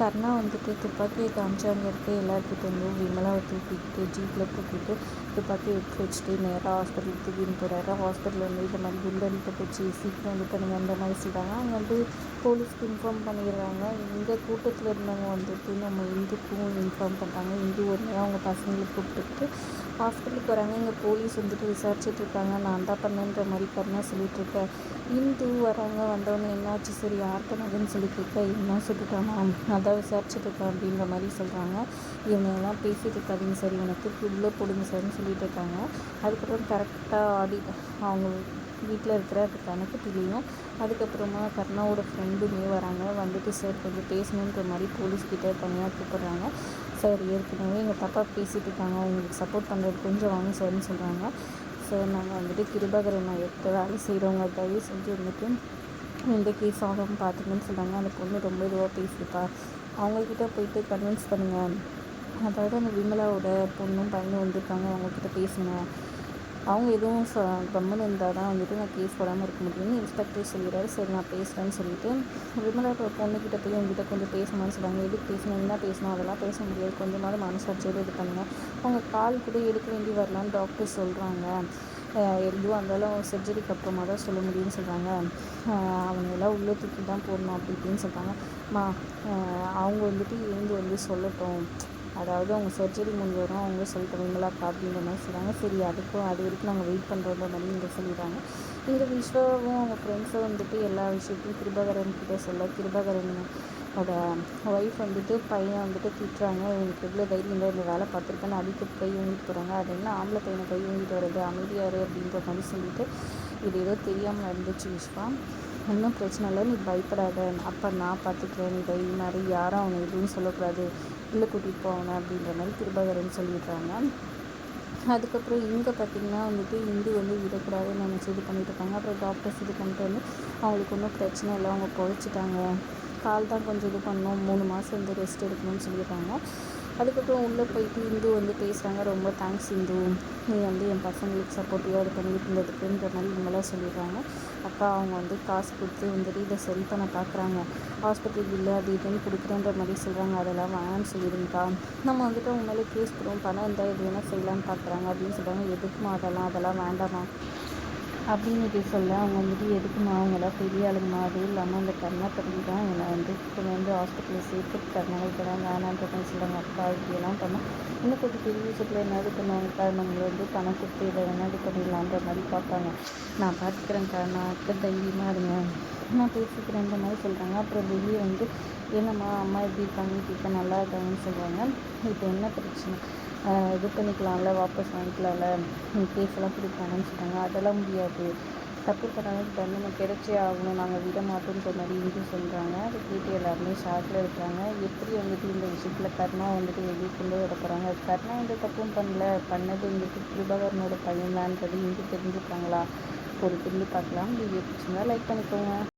கர்ணா வந்துட்டு துப்பாக்கியை காமிச்சு அங்கே இருக்க எல்லாருக்கிட்ட விமலாவை தூக்கிட்டு ஜீப்பில் தூக்கிட்டு துப்பாக்கி எடுத்து வச்சுட்டு நேராக ஹாஸ்பிட்டலுக்கு தூக்கின்னு போகிறாரு ஹாஸ்பிட்டலில் வந்து இந்த மாதிரி குண்டடிக்க போச்சு. சீக்கிரம் இது பண்ணுங்க அந்த மாதிரி சொல்கிறாங்க அங்கே வந்து போலீஸ்க்கு இன்ஃபார்ம் பண்ணிடுறாங்க. இந்த கூட்டத்தில் இருந்தவங்க வந்துட்டு நம்ம இந்துக்கும் இன்ஃபார்ம் பண்ணுறாங்க இந்து உடனே அவங்க பசங்களை கூப்பிட்டுட்டு ஹாஸ்பிட்டலுக்கு வராங்க. இங்கே போலீஸ் வந்துட்டு விசாரிச்சுட்டு இருக்காங்க. நான் தான் பண்ணேன்ற மாதிரி கருணா சொல்லிகிட்ருக்கேன் இந்து வராங்க வந்தவொடனே என்னாச்சு? சரி யார் பண்ணதுன்னு சொல்லி கேட்க என்ன சொல்லிட்டானா? அதான் விசாரிச்சுட்டு இருக்கேன் அப்படின்ற மாதிரி சொல்கிறாங்க இவங்கெல்லாம் பேசிகிட்டு இருக்காதீங்க சார் எனக்கு உள்ளே போடுங்க சார்னு சொல்லிட்டு இருக்காங்க. அதுக்கப்புறம் கரெக்டாக ஆடி அவங்க வீட்டில் இருக்கிற அது கணக்கு தெரியும். அதுக்கப்புறமா கர்ணாவோட ஃப்ரெண்டுமே வராங்க. வந்துட்டு சார் கொஞ்சம் பேசணுன்ற மாதிரி போலீஸ்கிட்ட தனியாக கூப்பிட்றாங்க. சார் ஏற்கனவே எங்கள் தப்பாக பேசிகிட்டு இருக்காங்க. அவங்களுக்கு சப்போர்ட் பண்ணுறது கொஞ்சம் வாங்க சார்னு சொல்கிறாங்க சார் நாங்கள் வந்துட்டு கிருபாகரன் மையத்தை வேலை செய்கிறவங்க தயவு செஞ்சு வந்துட்டு இந்த கேஸ் ஆகும் பார்த்துங்கன்னு சொல்கிறாங்க அந்த பொண்ணு ரொம்ப இதுவாக பேசியிருப்பா அவங்கக்கிட்ட போயிட்டு கன்வின்ஸ் பண்ணுங்கள் அதாவது அந்த விமலாவோட பொண்ணும் பையனும் வந்திருக்காங்க. அவங்கக்கிட்ட பேசுங்க. அவங்க எதுவும் ச இருந்தால் தான் வந்துட்டு நான் கேஸ் போடாமல் இருக்க முடியும்னு இன்ஸ்பெக்டர் சொல்லிடுறாரு. சரி நான் பேசுகிறேன்னு சொல்லிட்டு விமலா பொண்ணுக்கிட்ட போய் உங்ககிட்ட கொஞ்சம் பேசணும்னு சொல்லுவாங்க எதுக்கு பேசணும்? என்ன பேசணும்? அதெல்லாம் பேச முடியாது. கொஞ்சமாவது மனசாட்சியோடு இது பண்ணுங்கள் அவங்க கால் கூட எடுக்க வேண்டி வரலான்னு டாக்டர் சொல்கிறாங்க எதுவாக இருந்தாலும் சர்ஜரிக்கு அப்புறமா தான் சொல்ல முடியும்னு சொல்கிறாங்க அவங்க எல்லாம் உள்ளே தூக்கி தான் போடணும் அப்படி இப்படின்னு சொல்கிறாங்க மா அவங்க வந்துட்டு எழுந்து வந்து சொல்லட்டும். அதாவது அவங்க சர்ஜரி முடிஞ்சவரும் அவங்க சொல்லிட்டு அப்படின்ற மாதிரி சொல்கிறாங்க சரி அதுக்கும் அது வரைக்கும் நாங்கள் வெயிட் பண்ணுறோன்ற மாதிரி இங்கே சொல்லிடுறாங்க. இங்கே விஸ்வாவும் அவங்க ஃப்ரெண்ட்ஸும் வந்துட்டு எல்லா விஷயத்தையும் கிருபகரன் கிட்டே சொல்ல கிருபகரன் அவட ஒய்ஃப் வந்துட்டு பையன் வந்துட்டு திட்டுறாங்க. இவனுக்கு எவ்வளோ தைரியம் இந்த வேலை பார்த்துருக்கேன்னு அடிக்க கை ஊங்கிட்டு போகிறாங்க அது என்ன ஆம்பளை பையனை கை ஊங்கிட்டு வர்றது அமைதியார் அப்படின்ற மாதிரி சொல்லிட்டு இது ஏதோ தெரியாமல் இருந்துச்சு விஸ்வா ஒன்றும் பிரச்சனை இல்லை நீ பயப்படாத. அப்போ நான் பார்த்துக்கிறேன் நீ மாதிரி யாரும் அவனை எதுவும் சொல்லக்கூடாது. உள்ளே கூட்டிகிட்டு போகணும் அப்படின்ற மாதிரி கிருபாகரன் சொல்லிடுறாங்க. அதுக்கப்புறம் இங்கே பார்த்திங்கன்னா வந்துட்டு இந்து வந்து விடக்கூடாதுன்னு நினச்சி இது பண்ணிட்டு இருக்காங்க. அப்புறம் டாக்டர்ஸ் இது பண்ணிட்டு வந்து அவங்களுக்கு ஒன்றும் பிரச்சனை இல்லை அவங்க பொழைச்சிட்டாங்க. கால் தான் கொஞ்சம் இது பண்ணணும் மூணு மாதம் வந்து ரெஸ்ட் எடுக்கணும்னு சொல்லியிருக்காங்க அதுக்கப்புறம் உள்ளே போயிட்டு இந்து வந்து பேசுகிறாங்க ரொம்ப தேங்க்ஸ் இந்து. நீ வந்து என் பசங்களுக்கு சப்போர்ட்டிவாக இது பண்ணிட்டு இருந்ததுக்குன்ற மாதிரி இவங்களாம் சொல்லிடுறாங்க. அக்கா அவங்க வந்து காசு கொடுத்து வந்துட்டு இதை சரி பண்ண பார்க்குறாங்க. ஹாஸ்பிட்டலுக்கு இல்லை அது இதுன்னு கொடுக்குறேன்ற மாதிரி சொல்கிறாங்க அதெல்லாம் வேணாம்னு சொல்லிடுங்கக்கா. நம்ம வந்துட்டு அவங்க மேலே கேஸ் போடுவோம். பணம் இருந்தால் எது வேணால் செய்யலாம்னு பார்க்குறாங்க. அப்படின்னு சொல்கிறாங்க எதுக்குமா அதெல்லாம்? அதெல்லாம் வேண்டாமா அப்படின்னு சொல்ல அவங்க வந்துட்டு எதுக்குமா அவங்களாம் பெரிய ஆளுங்கம்மா? அதுவும் இல்லாமல் அந்த கர்ணாபதி தான் என்னை வந்து கொண்டு வந்து ஹாஸ்பிட்டலில் சேர்த்துருக்காங்க இப்போதான் வேணான்றதுன்னு சொல்கிறாங்க அப்பா இப்படியெல்லாம் பண்ணால் இன்னும் கொஞ்சம் பெரிய விஷயத்தில் என்னது பண்ணுவாங்கக்கா நம்மளை வந்து பணம் கொடுத்து இதை என்னது பண்ணிடலான்ற மாதிரி பார்ப்பாங்க. நான் பார்த்துக்கிறேன்க்கா நான் அக்கா தைரியமாக இருங்க. நான் பேசிக்கிறேன் இந்த மாதிரி சொல்கிறாங்க அப்புறம் வெளியே வந்து என்னம்மா அம்மா எப்படி இருக்காங்க இப்போ நல்லா இருக்காங்கன்னு சொல்கிறாங்க இப்போ என்ன பிரச்சனை? இது பண்ணிக்கலாம்ல வாபஸ் வாங்கிக்கலாம்ல. கேஸெல்லாம் கொடுக்கலாம்னு சொன்னாங்க அதெல்லாம் முடியாது. தப்பு பண்ணாலும் தண்டனை கிடைச்சே ஆகணும். நாங்கள் விட மாட்டோம்ன்ற மாதிரி இந்து சொல்கிறாங்க அதை கேட்டு எல்லாருமே ஷாக்கில் இருக்கிறாங்க. எப்படி வந்துட்டு இந்த விஷயத்தில் கர்ணா வந்துட்டு வெளியே கொண்டு வர போகிறாங்க கர்ணா வந்து தப்பும் பண்ணல. பண்ணது வந்துட்டு கிருபகரனோட பையன் இங்கே தெரிஞ்சுக்காங்களா ஒரு திரும்பி பார்க்கலாம். வீடியோ பிடிச்சிருந்தா லைக் பண்ணிக்கோங்க.